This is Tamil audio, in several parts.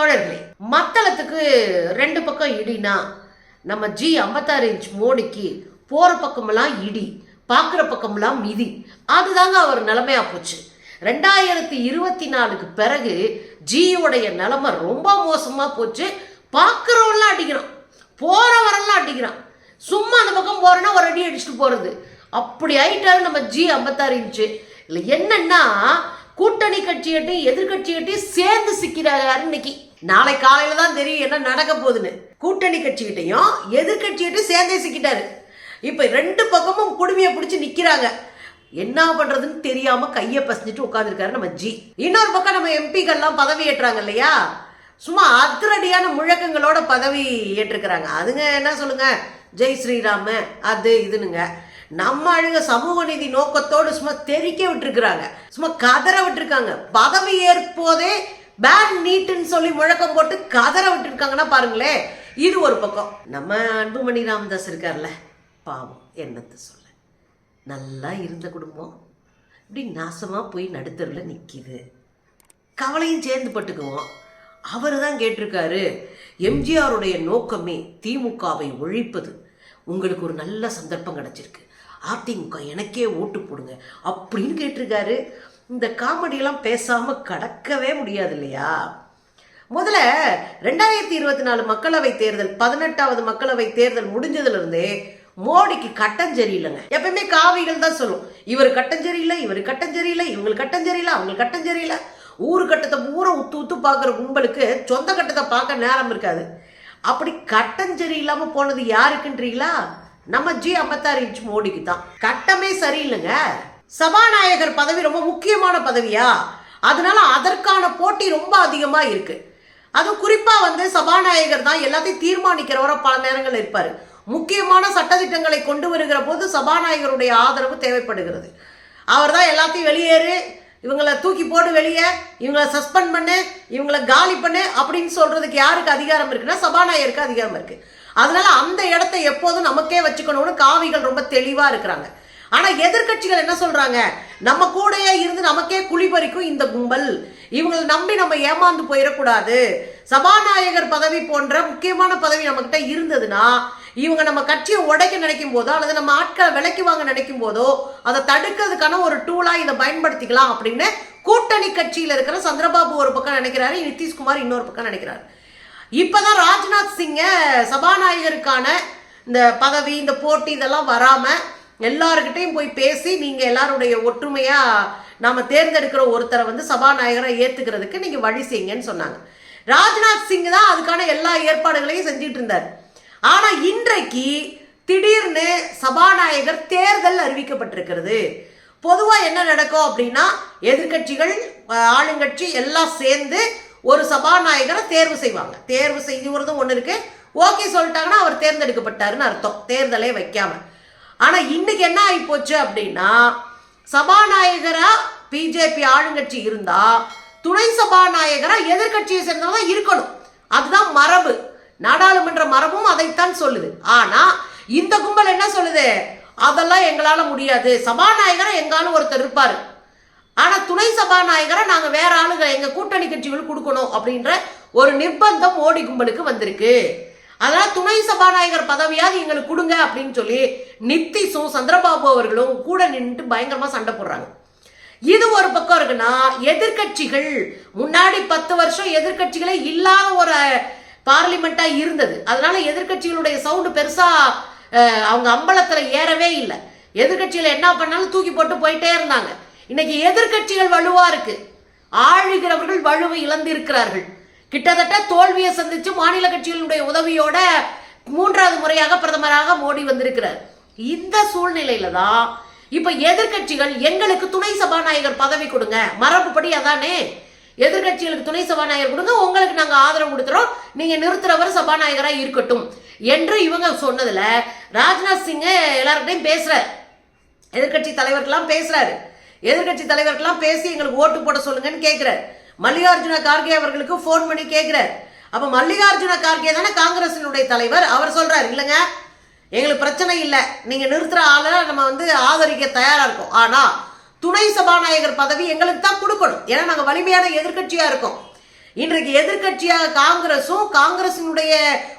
தோழர்களே மத்தளத்துக்கு ரெண்டு பக்கம் இடினா நம்ம ஜி ஐம்பத்தாறு இன்ச் மோடிக்கு போகிற பக்கமெல்லாம் இடி பார்க்குற பக்கமெல்லாம் மிதி. அதுதாங்க அவர் நிலைமையாக போச்சு. ரெண்டாயிரத்தி இருபத்தி நாலுக்கு பிறகு ஜியோடைய நிலைமை ரொம்ப மோசமாக போச்சு. பார்க்குறவன்லாம் அடிக்கிறான். போகிறவரெல்லாம் அடிக்கிறான். சும்மா அந்த பக்கம் போறேன்னா ஒரு அடி அடிச்சுட்டு போகிறது அப்படி ஆயிட்டாரு நம்ம ஜி ஐம்பத்தாறு இன்ச்சு இல்லை என்னன்னா கூட்டணி கட்சியட்டையும் எதிர்கட்சியட்டையும் சேர்ந்து சிக்கிறாரு இன்னைக்கு? நாளை காலையில தான் தெரியும் என்ன நடக்க போகுதுன்னு. கூட்டணி கட்சிகிட்டையும் எதிர்கட்சிகிட்டையும் சேர்ந்தே சிக்கிட்டாரு. இப்ப ரெண்டு பக்கமும் குடுமையை பிடிச்சி நிக்கிறாங்க. என்ன பண்றதுன்னு தெரியாம கையை பசஞ்சிட்டு உட்காந்துருக்காரு நம்ம ஜி. இன்னொரு பக்கம் நம்ம எம்பிக்கள்லாம் பதவி ஏற்றாங்க இல்லையா? சும்மா அதிரடியான முழக்கங்களோட பதவி ஏற்றிருக்கிறாங்க. அதுங்க என்ன சொல்லுங்க? ஜெய் ஸ்ரீராம அது இதுனுங்க. நம்ம அழுங்க சமூக நீதி நோக்கத்தோடு சும்மா தெறிக்க விட்டுருக்குறாங்க. சும்மா கதற விட்டுருக்காங்க. பதவி ஏற்போதே பேட் நீட்டுன்னு சொல்லி முழக்கம் போட்டு கதற விட்டுருக்காங்கன்னா பாருங்களேன் இது ஒரு பக்கம். நம்ம அன்புமணி ராமதாஸ் இருக்கார்ல பாவம் என்னத்தை சொல்ல. நல்லா இருந்த குடும்பம். இப்படி நாசமாக போய் நடுத்தரில் நிற்கிது கவலையும் சேர்ந்து பட்டுக்குவோம். அவர் தான் கேட்டிருக்காரு எம்ஜிஆருடைய நோக்கமே திமுகவை ஒழிப்பது. உங்களுக்கு ஒரு நல்ல சந்தர்ப்பம் கிடச்சிருக்கு. அதிமுக எனக்கே ஓட்டு போடுங்க அப்படின்னு கேட்டிருக்காரு. இந்த காமெடியெல்லாம் பேசாமல் கடக்கவே முடியாது இல்லையா முதல்ல ரெண்டாயிரத்தி இருபத்தி நாலு மக்களவை தேர்தல் பதினெட்டாவது மக்களவை தேர்தல் முடிஞ்சதுலேருந்தே மோடிக்கு கட்டம் சரியில்லைங்க. எப்பயுமே காவிகள் தான் சொல்லும். இவர் கட்டம் சரியில்லை இவர் கட்டம் சரியில்லை இவங்களுக்கு கட்டம் சரியில்லை அவங்களுக்கு கட்டம் சரியில்லை. ஊரு கட்டத்தை பூரா உத்து உத்து பார்க்குற கும்பலுக்கு சொந்த கட்டத்தை பார்க்க நேரம் இருக்காது. அப்படி கட்டம் இல்லாமல் போனது யாருக்குன்றீங்களா? நம்ம ஜி ஐம்பத்தாறு இன்ச் மோடிக்கு தான். கட்டமே சரியில்லைங்க. சபாநாயகர் பதவி ரொம்ப முக்கியமான பதவியா? அதனால அதற்கான போட்டி ரொம்ப அதிகமா இருக்கு. அதுவும் குறிப்பா வந்து சபாநாயகர் தான் எல்லாத்தையும் தீர்மானிக்கிறவர பல நேரங்கள் இருப்பார். முக்கியமான சட்டதிட்டங்களை கொண்டு வருகிற போது சபாநாயகருடைய ஆதரவு தேவைப்படுகிறது. அவர் தான் எல்லாத்தையும் வெளியேறு இவங்களை தூக்கி போட்டு வெளியே இவங்களை சஸ்பெண்ட் பண்ணு இவங்களை காலி பண்ணு அப்படின்னு சொல்றதுக்கு யாருக்கு அதிகாரம் இருக்குன்னா சபாநாயகருக்கு அதிகாரம் இருக்கு. அதனால அந்த இடத்த எப்போதும் நமக்கே வச்சுக்கணும்னு காவிகள் ரொம்ப தெளிவா இருக்கிறாங்க. ஆனா எதிர்க்கட்சிகள் என்ன சொல்றாங்க? நம்ம கூடயே இருந்து நமக்கே குழி பறிக்கும் இந்த கும்பல். இவங்களை நம்பி நம்ம ஏமாந்து போயிடக்கூடாது. சபாநாயகர் பதவி போன்ற முக்கியமான பதவி நம்மகிட்ட இருந்ததுன்னா இவங்க நம்ம கட்சியை உடைக்க நினைக்கும் போதோ அல்லது நம்ம ஆட்களை விலைக்கு வாங்க நினைக்கும் போதோ அதை தடுக்கிறதுக்கான ஒரு டூலா இதை பயன்படுத்திக்கலாம் அப்படின்னு கூட்டணி கட்சியில இருக்கிற சந்திரபாபு ஒரு பக்கம் நினைக்கிறாரு நிதிஷ்குமார் இன்னொரு பக்கம் நினைக்கிறாரு. இப்பதான் ராஜ்நாத் சிங்க சபாநாயகருக்கான இந்த பதவி இந்த போட்டி இதெல்லாம் வராமல் எல்லாருக்கிட்டையும் போய் பேசி நீங்கள் எல்லாருடைய ஒற்றுமையாக நாம் தேர்ந்தெடுக்கிற ஒருத்தரை வந்து சபாநாயகரை ஏற்றுக்கிறதுக்கு நீங்கள் வழி செய்யுங்கன்னு சொன்னாங்க. ராஜ்நாத் சிங் தான் அதுக்கான எல்லா ஏற்பாடுகளையும் செஞ்சிட்டு இருந்தார். ஆனால் இன்றைக்கு திடீர்னு சபாநாயகர் தேர்தல் அறிவிக்கப்பட்டிருக்கிறது. பொதுவாக என்ன நடக்கும் அப்படின்னா எதிர்க்கட்சிகள் ஆளுங்கட்சி எல்லாம் சேர்ந்து ஒரு சபாநாயகரை தேர்வு செய்வாங்க. தேர்வு செய்வதும் ஒன்று இருக்குது ஓகே சொல்லிட்டாங்கன்னா அவர் தேர்ந்தெடுக்கப்பட்டாருன்னு அர்த்தம். தேர்தலே வைக்காம. ஆனால் இன்னைக்கு என்ன ஆகி போச்சு அப்படின்னா சபாநாயகராக பிஜேபி ஆளுங்கட்சி இருந்தா துணை சபாநாயகராக எதிர்க்கட்சியை சேர்ந்தவங்க இருக்கணும். அதுதான் மரபு. நாடாளுமன்ற மரபும் அதைத்தான் சொல்லுது. ஆனா இந்த கும்பல் என்ன சொல்லுது? அதெல்லாம் எங்களால முடியாது. சபாநாயகரை எங்காலும் ஒருத்தர் இருப்பாரு. ஆனா துணை சபாநாயகரை நாங்க வேற ஆளுங்க எங்க கூட்டணி கட்சிகள் கொடுக்கணும் அப்படின்ற ஒரு நிர்பந்தம் மோடி கும்பலுக்கு வந்திருக்கு. அதனால துணை சபாநாயகர் பதவியாவது எங்களுக்கு கொடுங்க அப்படின்னு சொல்லி நித்திஷும் சந்திரபாபு அவர்களும் கூட நின்றுட்டு பயங்கரமா சண்டை போடுறாங்க. இது ஒரு பக்கம் இருக்குன்னா எதிர்க்கட்சிகள் முன்னாடி பத்து வருஷம் எதிர்க்கட்சிகளே இல்லாத ஒரு பார்லிமெண்டா இருந்தது. அதனால எதிர்க்கட்சிகளுடைய சவுண்டு பெருசா அவங்க அம்பலத்துல ஏறவே இல்லை. எதிர்க்கட்சிகள் என்ன பண்ணாலும் தூக்கி போட்டு போயிட்டே இருந்தாங்க. இன்னைக்கு எதிர்க்கட்சிகள் வலுவா இருக்கு. ஆளுகிறவர்கள் வலுவை இழந்திருக்கிறார்கள். கிட்டத்தட்ட தோல்வியை சந்திச்சு மாநில கட்சிகளுடைய உதவியோட மூன்றாவது முறையாக பிரதமராக மோடி வந்திருக்கிறார். இந்த சூழ்நிலையில தான் இப்ப எதிர்க்கட்சிகள் எங்களுக்கு துணை சபாநாயகர் பதவி கொடுங்க. மரபுப்படி அதானே? எதிர்க்கட்சிகளுக்கு துணை சபாநாயகர் கொடுங்க உங்களுக்கு நாங்க ஆதரவு கொடுத்துறோம். நீங்க நிறுத்துறவர் சபாநாயகரா இருக்கட்டும் என்று இவங்க சொன்னதுல ராஜ்நாத் சிங் எல்லார்கிட்டையும் பேசுறாரு. எதிர்க்கட்சி தலைவர்கள்லாம் பேசுறாரு. எதிர்க்கட்சி தலைவர்கள்லாம் பேசி எங்களுக்கு ஓட்டு போட சொல்லுங்கன்னு கேட்கிறார் மல்லிகார்ஜுன கார்கே அவர்களுக்கு ஃபோன் பண்ணி கேட்குறார் அப்போ மல்லிகார்ஜுன கார்கே தானே காங்கிரசினுடைய தலைவர்? அவர் சொல்கிறார் இல்லைங்க எங்களுக்கு பிரச்சனை இல்லை. நீங்கள் நிறுத்துகிற ஆளை நம்ம வந்து ஆதரிக்க தயாராக இருக்கோம். ஆனால் துணை சபாநாயகர் பதவி எங்களுக்கு தான் கொடுக்கணும். ஏன்னா நாங்கள் வலிமையான எதிர்கட்சியாக இருக்கோம். இன்றைக்கு எதிர்க்கட்சியாக காங்கிரஸும் காங்கிரசினுடைய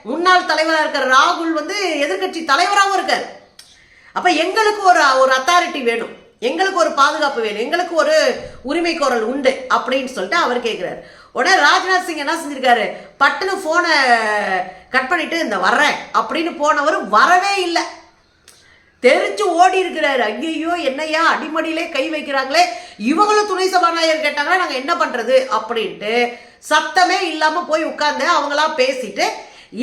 முன்னாள் தலைவராக இருக்கிற ராகுல் வந்து எதிர்க்கட்சி தலைவராகவும் இருக்கார். அப்போ எங்களுக்கு ஒரு ஒரு அத்தாரிட்டி வேணும். எங்களுக்கு ஒரு பாதுகாப்பு வேணும் எங்களுக்கு ஒரு உரிமை கோரல் உண்டு அப்படின்னு சொல்லிட்டு அவர் கேட்குறாரு உடனே ராஜ்நாத் சிங் என்ன செஞ்சிருக்காரு? பட்டுன்னு ஃபோனை கட் பண்ணிட்டு இந்த வர்றேன் அப்படின்னு போனவர் வரவே இல்லை. தெரிஞ்சு ஓடி இருக்கிறாரு. ஐயையோ என்னையா அடிமடியிலே கை வைக்கிறாங்களே இவங்களும் துணை சபாநாயகர் கேட்டாங்கன்னா நாங்கள் என்ன பண்ணுறது அப்படின்ட்டு சத்தமே இல்லாமல் போய் உட்காந்து அவங்களா பேசிட்டு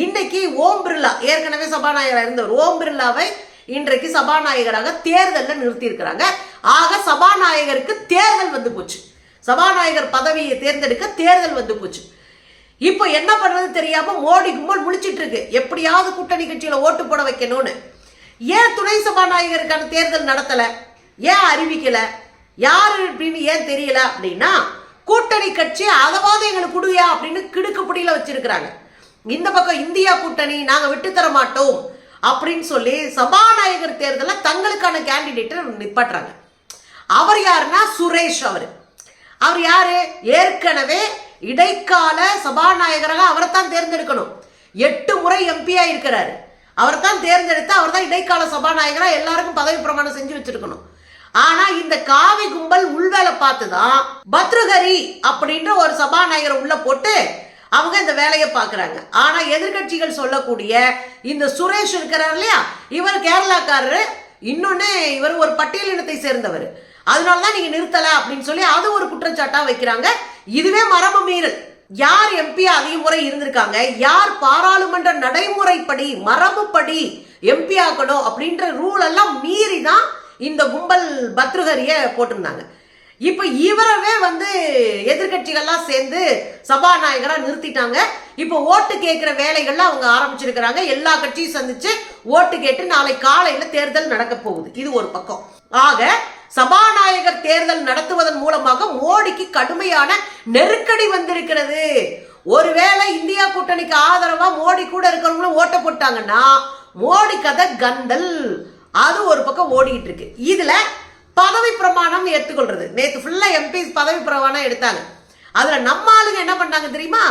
இன்னைக்கு ஓம் பிர்லா ஏற்கனவே சபாநாயகராக இருந்தவர் ஓம் பிர்லாவை இன்றைக்கு சபாநாயகராக தேர்தலில் நிறுத்தியிருக்கிறாங்க. ஆக சபாநாயகருக்கு தேர்தல் வந்து போச்சு. சபாநாயகர் பதவியை தேர்ந்தெடுக்க தேர்தல் வந்து போச்சு. இப்போ என்ன பண்றது தெரியாம மோடி கும்பல் முழிச்சிட்டு இருக்கு. எப்படியாவது கூட்டணி கட்சியில ஓட்டு போட வைக்கணும்னு. ஏன் துணை சபாநாயகருக்கான தேர்தல் நடத்தல? ஏன் அறிவிக்கல? யாரு அப்படின்னு ஏன் தெரியல அப்படின்னா கூட்டணி கட்சி அதவாது எங்களுக்கு கொடுயா அப்படின்னு கிடுக்குப்பிடியில வச்சிருக்கிறாங்க. இந்த பக்கம் இந்தியா கூட்டணி நாங்க விட்டு தர மாட்டோம் அப்படின்னு சொல்லி சபாநாயகர் தேர்தலில் தங்களுக்கான கேண்டிடேட்டை நிப்பாட்டுறாங்க. அவர் யாருன்னா சுரேஷ் அவர். அவர் யாரு? ஏற்கனவே இடைக்கால சபாநாயகராக அவரை தான் தேர்ந்தெடுக்கணும். எட்டு முறை எம்பியா இருக்கிறாரு அவர் தான் தேர்ந்தெடுத்து அவர் தான் இடைக்கால சபாநாயகராக எல்லாருக்கும் பதவி பிரமாணம் செஞ்சு வச்சிருக்கணும். ஆனா இந்த காவி கும்பல் உள்வேலை பார்த்து தான் பத்ருகரி அப்படின்ற ஒரு சபாநாயகரை உள்ள போட்டு அவங்க இந்த வேலையை பார்க்குறாங்க. ஆனா எதிர்க்கட்சிகள் சொல்லக்கூடிய இந்த சுரேஷ் இருக்கிறார் இல்லையா? இவர் கேரளாக்காரரு. இன்னொன்னு இவர் ஒரு பட்டியலினத்தை சேர்ந்தவர். அதனால தான் நீங்க நிறுத்தல அப்படின்னு சொல்லி அது ஒரு குற்றச்சாட்டா வைக்கிறாங்க. இதுவே மரபு மீறல். யார் எம்பி அதிக முறை இருந்திருக்காங்க? யார் பாராளுமன்ற நடைமுறைப்படி மரபுப்படி எம்பி ஆகணும் அப்படின்ற ரூல் எல்லாம் மீறி தான் இந்த கும்பல் பத்ருகரிய போட்டிருந்தாங்க. இப்ப இவரவே வந்து எதிர்க்கட்சிகள்லாம் சேர்ந்து சபாநாயகரா நிறுத்திட்டாங்க. இப்போ ஓட்டு கேட்கிற வேலைகள்லாம் அவங்க ஆரம்பிச்சிருக்கிறாங்க. எல்லா கட்சியும் சந்திச்சு ஓட்டு கேட்டு நாளை காலையில தேர்தல் நடக்க போகுது. இது ஒரு பக்கம். ஆக சபாநாயகர் தேர்தல் நடத்துவதன் மூலமாக மோடிக்கு கடுமையான நெருக்கடி வந்திருக்கிறது. ஒருவேளை இந்தியா கூட்டணிக்கு ஆதரவா மோடி கூட இருக்கிறவங்களும் ஓட்ட போட்டாங்கன்னா மோடி கதை கந்தல். அது ஒரு பக்கம் ஓடிக்கிட்டு இருக்கு. இதுல பதவி பிரமாணம் ஏற்றுக்கொள்றது. நேத்து ஃபுல்லா எம்பி பதவி பிரமாணம் எடுத்தாங்க. அதுல நம்ம ஆளுங்க என்ன பண்ணாங்க தெரியுமா?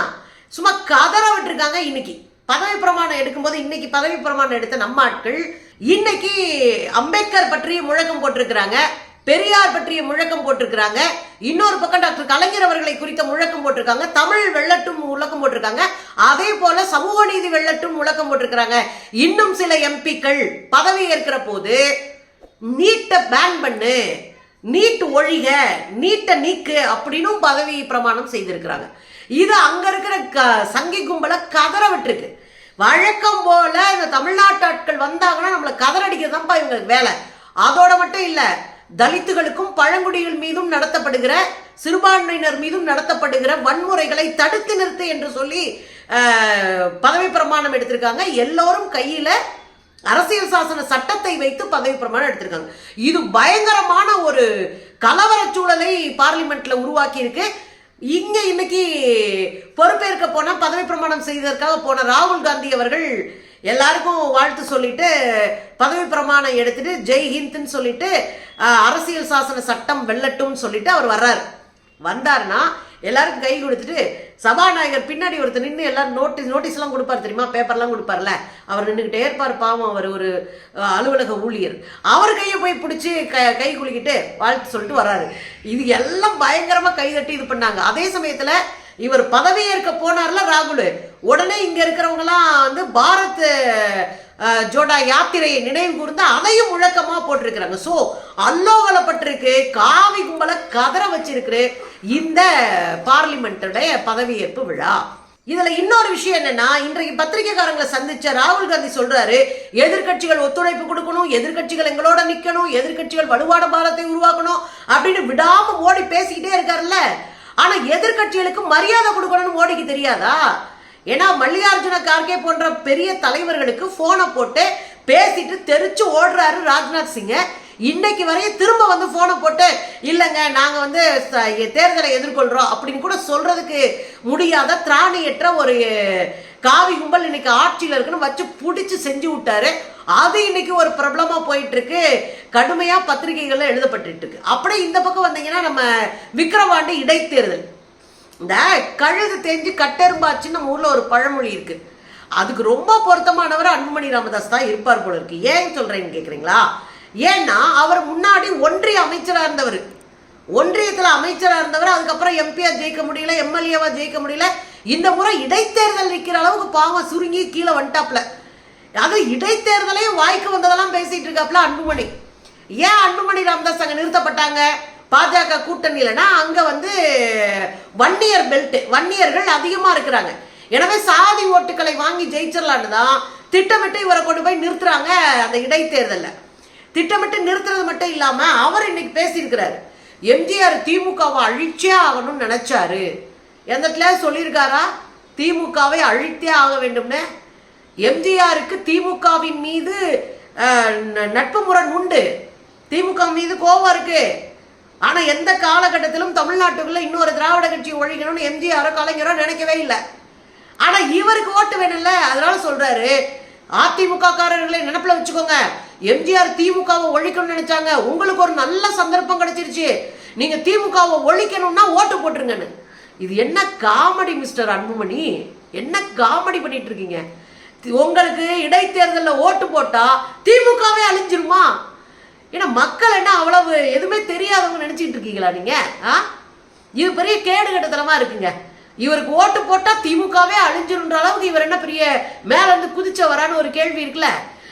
சும்மா கதற விட்டுருக்காங்க இன்னைக்கு. பதவி பிரமாணம் எடுக்கும்போது இன்னைக்கு பதவி பிரமாணம் எடுத்த நம்ம ஆட்கள் இன்னைக்கு அம்பேத்கர் பற்றி முழக்கம் போட்டிருக்கிறாங்க. பெரியார் பற்றிய முழக்கம் போட்டிருக்கிறாங்க. இன்னொரு பக்கம் டாக்டர் கலைஞர் அவர்களை குறித்த முழக்கம் போட்டிருக்காங்க. தமிழ் வெள்ளட்டும் முழக்கம் போட்டிருக்காங்க. அதே போல சமூக நீதி வெள்ளட்டும் முழக்கம் போட்டிருக்கிறாங்க. இன்னும் சில எம்பிக்கள் பதவி ஏற்கிற போது நீட்டை பேன் பண்ணு நீட் ஒழிக நீட்டை நீக்கு அப்படின்னும் பதவி பிரமாணம் செய்திருக்கிறாங்க. இது அங்க இருக்கிற க- சங்கி கும்பலை கதற விட்டுருக்கு. வழக்கம் போல இந்த தமிழ்நாட்டு ஆட்கள் வந்தாங்கன்னா நம்மளை கதறடிக்கிறதாப்பா இவங்களுக்கு வேலை. அதோட மட்டும் இல்லை தலித்துகளுக்கும் பழங்குடிகள் மீதும் நடத்தப்படுகிற சிறுபான்மையினர் மீதும் நடத்தப்படுகிற வன்முறைகளை தடுத்து நிறுத்து என்று சொல்லி பதவி பிரமாணம் எடுத்திருக்காங்க. எல்லோரும் கையில அரசியல் சாசன சட்டத்தை வைத்து பதவி பிரமாணம் எடுத்திருக்காங்க. இது பயங்கரமான ஒரு கலவர சூழலை பார்லிமெண்ட்ல உருவாக்கி இருக்கு இங்க இன்னைக்கு பொறுப்பேற்க போன பதவி பிரமாணம் செய்ததற்காக போன ராகுல் காந்தி அவர்கள் எல்லாருக்கும் வாழ்த்து சொல்லிட்டு பதவி பிரமாணம் எடுத்துட்டு ஜெய் ஹிந்த்னு சொல்லிட்டு அரசியல் சாசன சட்டம் வெல்லட்டும்னு சொல்லிட்டு அவர் வர்றாரு. வந்தார்னா எல்லாருக்கும் கை கொடுத்துட்டு சபாநாயகர் பின்னாடி ஒருத்தர் நின்று எல்லாரும் நோட்டீஸ் நோட்டீஸ்லாம் கொடுப்பார் தெரியுமா? பேப்பர்லாம் கொடுப்பார்ல. அவர் நின்றுக்கிட்டே இருப்பார் பாவம் அவர் ஒரு அலுவலக ஊழியர். அவர் கையை போய் பிடிச்சி க கை குலுக்கிட்டு வாழ்த்து சொல்லிட்டு வர்றாரு. இது எல்லாம் பயங்கரமாக கை தட்டி இது பண்ணாங்க. அதே சமயத்தில் இவர் பதவியேற்க போனார்ல ராகுல். உடனே இங்க இருக்கிறவங்கலாம் வந்து பாரத் ஜோடா யாத்திரையை நினைவு கூர்ந்து அதையும் முழக்கமா போட்டிருக்கிறாங்க. சோ அல்லோகலப்பட்டிருக்கு காவி கும்பலை கதற வச்சிருக்கு இந்த பார்லிமெண்ட்டுடைய பதவியேற்பு விழா. இதுல இன்னொரு விஷயம் என்னன்னா இன்றைக்கு பத்திரிகைக்காரங்களை சந்திச்ச ராகுல் காந்தி சொல்றாரு எதிர்க்கட்சிகள் ஒத்துழைப்பு கொடுக்கணும் எதிர்க்கட்சிகள் எங்களோட நிக்கணும் எதிர்க்கட்சிகள் வலுவான பாரத்தை உருவாக்கணும் அப்படின்னு விடாம ஓடி பேசிக்கிட்டே இருக்காருல்ல. ஆனா எதிர்கட்சிகளுக்கு மரியாதை கொடுக்கணும்னு மோடிக்கு தெரியாதா? ஏன்னா மல்லிகார்ஜுன கார்கே போன்ற பெரிய தலைவர்களுக்கு போனை போட்டு பேசிட்டு தெரிச்சு ஓடுறாரு ராஜ்நாத் சிங்க. இன்னைக்கு வரையும் திரும்ப வந்து போனை போட்டு இல்லைங்க நாங்கள் வந்து ச- தேர்தலை எதிர்கொள்கிறோம் அப்படின்னு கூட சொல்றதுக்கு முடியாத திராணியற்ற ஒரு காவி கும்பல் இன்னைக்கு ஆட்சியில் இருக்குன்னு வச்சு பிடிச்சி செஞ்சு விட்டாரு. அது இன்னைக்கு ஒரு பிரபலமா போயிட்டு இருக்கு கடுமையா பத்திரிகைகள்ல எழுதப்பட்டு இருக்கு அப்படியே இந்த பக்கம் வந்தீங்கன்னா நம்ம விக்ரவாண்டி இடைத்தேர்தல். இந்த கழுது தேஞ்சு கட்டெரும்பாச்சுன்னு நம்ம ஊர்ல ஒரு பழமொழி இருக்கு. அதுக்கு ரொம்ப பொருத்தமானவர் அன்புமணி ராமதாஸ் தான் இருப்பார் போல இருக்கு. ஏன் சொல்றேன்னு கேக்குறீங்களா? ஏன்னா அவர் முன்னாடி ஒன்றிய அமைச்சரா இருந்தவர். ஒன்றியத்துல அமைச்சரா இருந்தவர். அதுக்கப்புறம் எம்பியா ஜெயிக்க முடியல எம்எல்ஏவா ஜெயிக்க முடியல. இந்த முறை இடைத்தேர்தல் நிற்கிற அளவுக்கு பாவம் சுருங்கி கீழே வந்துட்டாப்ல அது இடைத்தேர்தலையும் வாய்க்கு வந்ததெல்லாம் பேசிட்டு இருக்காப்ல அன்புமணி. ஏன் அன்புமணி ராமதாஸ் அங்கே நிறுத்தப்பட்டாங்க? பாஜக கூட்டணியிலனா அங்க வந்து வன்னியர் பெல்ட் வன்னியர்கள் அதிகமா இருக்கிறாங்க. எனவே சாதி ஓட்டுகளை வாங்கி ஜெயிச்சிடலான்னு தான் திட்டமிட்டு இவரை கொண்டு போய் நிறுத்துறாங்க அந்த இடைத்தேர்தலில். திட்டமிட்டு நிறுத்துறது மட்டும் இல்லாம அவர் இன்னைக்கு பேசியிருக்கிறார். எம்ஜிஆர் திமுகவை அழிச்சே ஆகணும்னு நினைச்சாரு. எந்த சொல்லியிருக்காரா? திமுகவை அழித்தே ஆக வேண்டும்னு. எம்ஜிஆருக்கு திமுகவின் மீது ந- நட்பு முரண் உண்டு. திமுக மீது கோபம் இருக்கு. ஆனா எந்த காலகட்டத்திலும் தமிழ்நாட்டுக்குள்ள இன்னொரு திராவிட கட்சி ஒழிக்கணும்னு எம்ஜிஆரோ கலைஞரோ நினைக்கவே இல்லை. ஆனா இவருக்கு ஓட்டு வேணும்ல? அதனால சொல்றாரு. அதிமுக காரர்களை நினப்புல வச்சுக்கோங்க. எம்ஜிஆர் திமுகவை ஒழிக்கணும்னு நினைச்சாங்க. உங்களுக்கு ஒரு நல்ல சந்தர்ப்பம் கிடைச்சிருச்சு. நீங்க திமுகவை ஒழிக்கணும்னா ஓட்டு போட்டுருங்கன்னு. இது என்ன காமெடி மிஸ்டர் அன்புமணி? என்ன காமெடி பண்ணிட்டு இருக்கீங்க? உங்களுக்கு இடைத்தேர்தலில் ஓட்டு போட்டா திமுகவே அழிஞ்சிருமா? ஏன்னா மக்கள் என்ன அவ்வளவு எதுவுமே தெரியாதவங்க நினைச்சிட்டு இருக்கீங்களா நீங்க? ஆ? இது பெரிய கேடு கட்டத்தனமா இருக்குங்க. இவருக்கு ஓட்டு போட்டா திமுகவே அழிஞ்சிருன்ற அளவுக்கு இவர் என்ன பெரிய மேல இருந்து குதிச்சவரான்னு ஒரு கேள்வி இருக்குல்ல?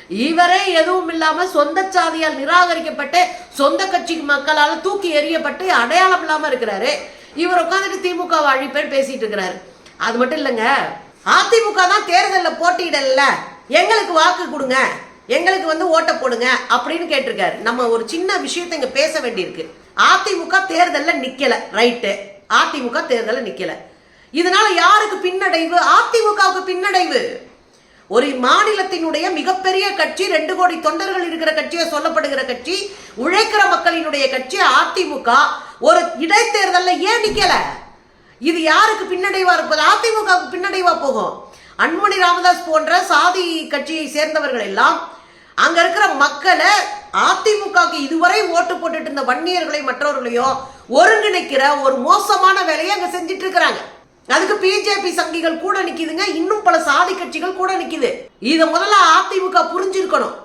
இவரே எதுவும் இல்லாம சொந்த சாதியால் நிராகரிக்கப்பட்டு சொந்த கட்சி மக்களால் தூக்கி எறியப்பட்டு அடையாளம் இல்லாம இருக்கிறாரு. இவர் உட்காந்துட்டு திமுக அழிப்பேன் பேசிட்டு இருக்கிறாரு. அது மட்டும் இல்லைங்க. அதிமுக தான் தேர்தலில் போட்டியிடல எங்களுக்கு வாக்கு கொடுங்க. எங்களுக்கு வந்து ஓட்ட போடுங்க அப்படின்னு கேட்டிருக்காரு. நம்ம ஒரு சின்ன விஷயத்தை இங்க பேச வேண்டியிருக்கு. அதிமுக தேர்தலில் நிக்கல. ரைட்டு. அதிமுக தேர்தலில் நிக்கல. இதனால யாருக்கு பின்னடைவு? அதிமுகவுக்கு பின்னடைவு. ஒரு மாநிலத்தினுடைய மிகப்பெரிய கட்சி ரெண்டு கோடி தொண்டர்கள் இருக்கிற கட்சியை சொல்லப்படுகிற கட்சி உழைக்கிற மக்களினுடைய கட்சி அதிமுக ஒரு இடைத்தேர்தலில் ஏன் நிக்கல? இது யாருக்கு பின்னடைவா இருப்பது? அதிமுகவுக்கு பின்னடைவா போகும். அன்புமணி ராமதாஸ் போன்ற சாதி கட்சியை சேர்ந்தவர்கள் எல்லாம் அங்க இருக்கிற மக்களை அதிமுகவுக்கு இதுவரை ஓட்டு போட்டுட்டு இருந்த வன்னியர்களை மற்றவர்களையும் ஒருங்கிணைக்கிற ஒரு மோசமான வேலையை அங்க செஞ்சிட்டு இருக்கிறாங்க. அதுக்கு பிஜேபி சங்கிகள் கூட நிக்குதுங்க. இன்னும் பல சாதி கட்சிகள் கூட நிக்குது. இதை முதல்ல அதிமுக புரிஞ்சிருக்கணும்.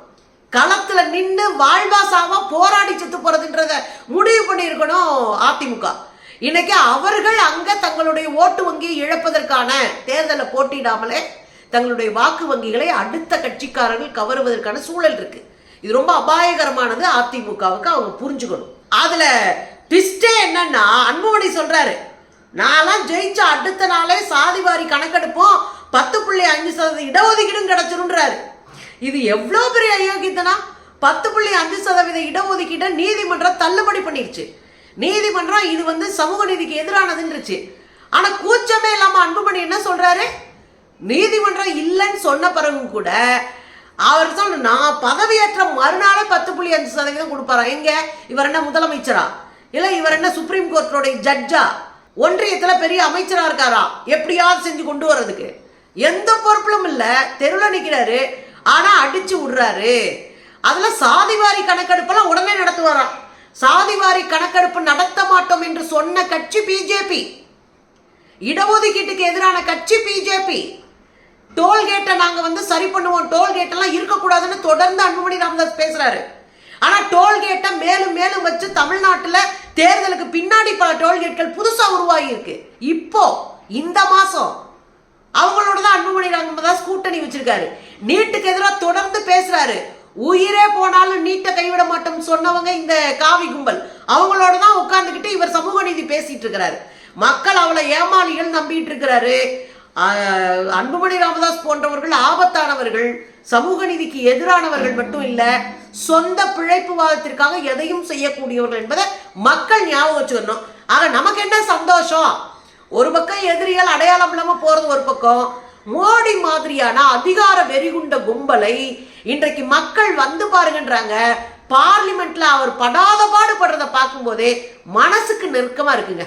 களத்துல நின்று வாழ்வா சாவா போராடி செத்து போறதுன்றத முடிவு பண்ணியிருக்கணும் அதிமுக இன்னைக்கு அவர்கள் அங்க தங்களுடைய ஓட்டு வங்கியை இழப்பதற்கான தேர்தலை போட்டியிடாமலே தங்களுடைய வாக்கு வங்கிகளை அடுத்த கட்சிக்காரர்கள் கவருவதற்கான சூழல் இருக்கு. இது ரொம்ப அபாயகரமானது அதிமுகவுக்கு அவங்க புரிஞ்சுக்கணும். அதுல ட்விஸ்டே என்னன்னா அன்புமணி சொல்றாரு. நான்லாம் ஜெயிச்ச அடுத்த நாளே சாதிவாரி கணக்கெடுப்போம். பத்து புள்ளி அஞ்சு சதவீதம் இடஒதுக்கீடும் கிடைச்சிருன்றாரு இது எவ்வளோ பெரிய அயோக்கியத்தனா பத்து புள்ளி அஞ்சு சதவீத இடஒதுக்கீட்டை நீதிமன்றம் தள்ளுபடி பண்ணிருச்சு. நீதிமன்றம் இது வந்து சமூக நீதிக்கு எதிரானதுன்றுச்சு. ஆனால் கூச்சமே இல்லாமல் அன்புமணி என்ன சொல்கிறாரு நீதிமன்றம் இல்லைன்னு சொன்ன பிறகும் கூட அவர் சொன்ன நான் பதவியேற்ற மறுநாளே பத்து புள்ளி அஞ்சு சதவீதம் கொடுப்பாரா? எங்க? இவர் என்ன முதலமைச்சரா? இல்லை இவர் என்ன சுப்ரீம் கோர்ட்டோட ஜட்ஜா ஒன்றியத்தில் பெரிய அமைச்சராக இருக்காரா? எப்படியாவது செஞ்சு கொண்டு வர்றதுக்கு. எந்த பொறுப்பிலும் இல்லை. தெருவில் நிற்கிறாரு ஆனால் அடித்து விடுறாரு. அதில் சாதிவாரி கணக்கெடுப்பெல்லாம் உடனே நடத்துவாராம். சாதிவாரி கணக்கெடுப்பு நடத்த மாட்டோம் என்று சொன்ன கட்சி பிஜேபி. இடஒதுக்கீட்டுக்கு எதிரான கட்சி பிஜேபி. டோல்கேட்டை நாங்கள் வந்து சரி பண்ணுவோம். டோல்கேட்டெல்லாம் இருக்கக்கூடாதுன்னு தொடர்ந்து அன்புமணி ராமதாஸ் பேசுகிறாரு ஆனால் டோல்கேட்டை மேலும் மேலும் வச்சு தமிழ்நாட்டில் தேர்தலுக்கு பின்னாடி பல டோல்கேட்கள் புதுசாக உருவாகியிருக்கு. இப்போ இந்த மாதம் அவங்களோட தான் அன்புமணி ராமதாஸ் கூட்டணி வச்சிருக்காரு. நீட்டுக்கு எதிராக தொடர்ந்து பேசுறாரு. உயிரே போனாலும் நீட்டை கைவிட மாட்டோம் சொன்னவங்க இந்த காவி கும்பல். அவங்களோட தான் உட்கார்ந்துக்கிட்டு இவர் சமூக நீதி பேசிட்டு இருக்கிறாரு. மக்கள் அவளை ஏமாளிகள் நம்பிட்டு இருக்கிறாரு. அன்புமணி ராமதாஸ் போன்றவர்கள் ஆபத்தானவர்கள். சமூக நீதிக்கு எதிரானவர்கள் மட்டும் இல்ல சொந்த பிழைப்புவாதத்திற்காக எதையும் செய்யக்கூடியவர்கள் என்பதை மக்கள் ஞாபகம் வச்சுக்கணும். ஆக நமக்கு என்ன சந்தோஷம்? ஒரு பக்கம் எதிரிகள் அடையாளம் இல்லாம போறது ஒரு பக்கம். மோடி மாதிரியான அதிகார வெறிகுண்ட கும்பலை இன்றைக்கு மக்கள் வந்து பாருங்கன்றாங்க. பார்லிமெண்ட்ல அவர் படாத பாடுபடுறத பார்க்கும்போதே மனசுக்கு நெருக்கமா இருக்குங்க.